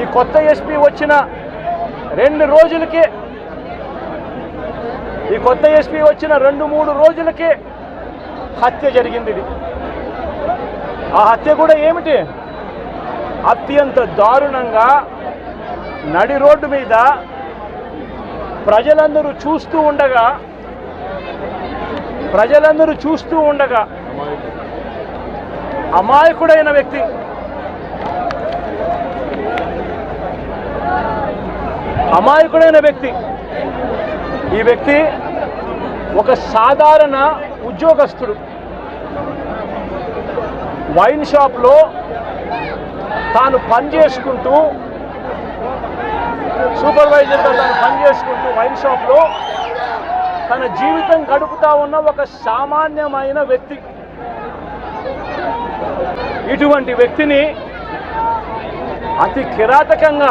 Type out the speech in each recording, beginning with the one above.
ఈ కొత్త ఎస్పీ వచ్చిన రెండు రోజులకే ఈ కొత్త ఎస్పీ వచ్చిన రెండు మూడు రోజులకే హత్య జరిగింది ఇది. ఆ హత్య కూడా ఏమిటి? అత్యంత దారుణంగా నడి రోడ్డు మీద ప్రజలందరూ చూస్తూ ఉండగా ప్రజలందరూ చూస్తూ ఉండగా అమాయకుడైన వ్యక్తి అమాయకుడైన వ్యక్తి. ఈ వ్యక్తి ఒక సాధారణ ఉద్యోగస్తుడు. వైన్ షాప్లో తాను పని చేసుకుంటూ సూపర్వైజర్గా తాను పని చేసుకుంటూ వైన్ షాప్లో తన జీవితం గడుపుతా ఉన్న ఒక సామాన్యమైన వ్యక్తి. ఇటువంటి వ్యక్తిని అతి కిరాతకంగా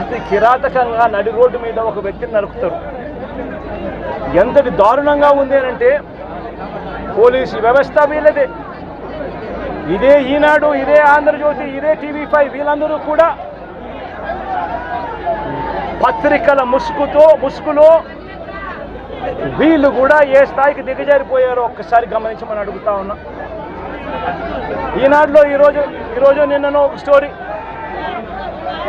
అతి కిరాతకంగా నడి రోడ్డు మీద ఒక వ్యక్తిని నడుపుతారు. ఎంతటి దారుణంగా ఉంది అంటే పోలీసు వ్యవస్థ వీళ్ళదే. ఇదే ఈనాడు ఇదే ఆంధ్రజ్యోతి ఇదే టీవీ ఫైవ్ వీళ్ళందరూ కూడా పత్రికల ముసుగుతో ముసుగులో వీళ్ళు కూడా ఏ స్థాయికి దిగజారిపోయారో ఒక్కసారి గమనించమని అడుగుతా ఉన్నా. ఈనాడులో ఈరోజు ఈరోజు నిన్ననో ఒక స్టోరీ.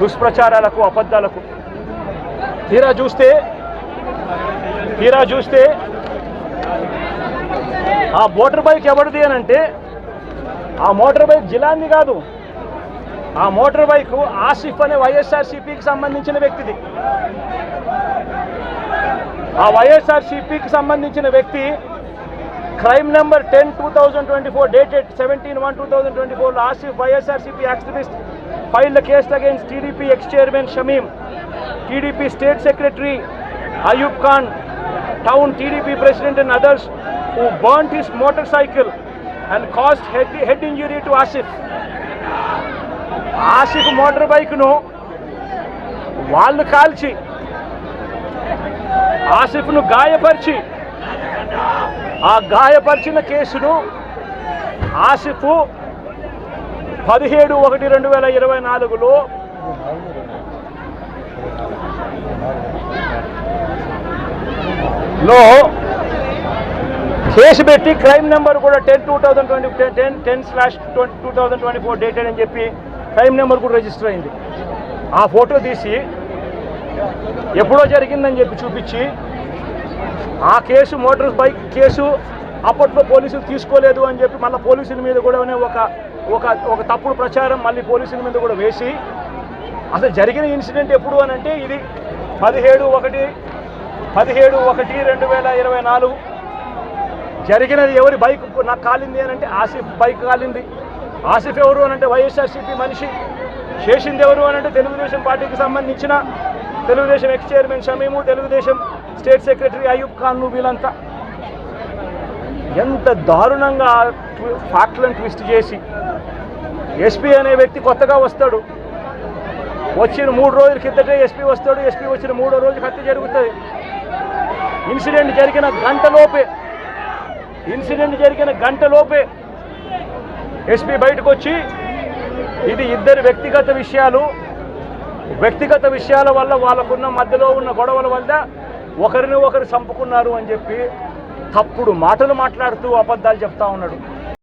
దుష్ప్రచారాలకు అబద్ధాలకు. తీరా చూస్తే తీరా చూస్తే ఆ మోటార్ బైక్ ఎవరిది అని అంటే ఆ మోటార్ బైక్ జిలాంది కాదు. ఆ మోటార్ బైక్ ఆసిఫ్ అనే వైఎస్ఆర్సీపీకి సంబంధించిన వ్యక్తిది. ఆ వైఎస్ఆర్సీపీకి సంబంధించిన వ్యక్తి crime number ten two thousand twenty four dated seventeen one two thousand twenty ఫోర్లో Asif YSRCP activist file the case TDP ex chairman Shamim TDP state secretary Ayub Khan town TDP president and others who burned his motor cycle and cast head head injury to Asif Asif motor బైక్ను వాళ్ళు కాల్చి ఆసిఫ్ను గాయపరిచి ఆ గాయపరిచిన కేసును ఆసిఫ్ పదిహేడు ఒకటి రెండు వేల ఇరవై నాలుగులో లో కేసు పెట్టి క్రైమ్ నెంబర్ కూడా ten two thousand twenty ten ten slash two thousand twenty four dated అని చెప్పి క్రైమ్ నెంబర్ కూడా రిజిస్టర్ అయింది. ఆ ఫోటో తీసి ఎప్పుడో జరిగిందని చెప్పి చూపించి ఆ కేసు మోటార్ బైక్ కేసు అప్పట్లో పోలీసులు తీసుకోలేదు అని చెప్పి మళ్ళీ పోలీసుల మీద కూడా ఒక ఒక ఒక తప్పుడు ప్రచారం మళ్ళీ పోలీసుల మీద కూడా వేసి అసలు జరిగిన ఇన్సిడెంట్ ఎప్పుడు అని అంటే ఇది పదిహేడు ఒకటి పదిహేడు ఒకటి రెండు వేల ఇరవై నాలుగు. జరిగినది ఎవరి బైక్ నాకు కాలింది అని అంటే ఆసిఫ్ బైక్ కాలింది. ఆసిఫ్ ఎవరు అని అంటే వైఎస్ఆర్సీపీ మనిషి. చేసింది ఎవరు అని అంటే తెలుగుదేశం పార్టీకి సంబంధించిన Telugu Desam ex chairman Shamim Telugu Desam state secretary Ayub ఖాన్లు వీళ్ళంతా ఎంత దారుణంగా ఫ్యాక్ట్లను ట్విస్ట్ చేసి ఎస్పీ అనే వ్యక్తి కొత్తగా వస్తాడు. వచ్చిన మూడు రోజుల కిందటే ఎస్పీ వస్తాడు. ఎస్పీ వచ్చిన మూడో రోజు హత్య జరుగుతుంది. ఇన్సిడెంట్ జరిగిన గంటలోపే ఇన్సిడెంట్ జరిగిన గంటలోపే ఎస్పీ బయటకు వచ్చి ఇది ఇద్దరు వ్యక్తిగత విషయాలు. వ్యక్తిగత విషయాల వల్ల వాళ్ళకున్న మధ్యలో ఉన్న గొడవల వల్ల ఒకరిని ఒకరు చంపుకున్నారు అని చెప్పి తప్పుడు మాటలు మాట్లాడుతూ అబద్ధాలు చెప్తా ఉన్నాడు.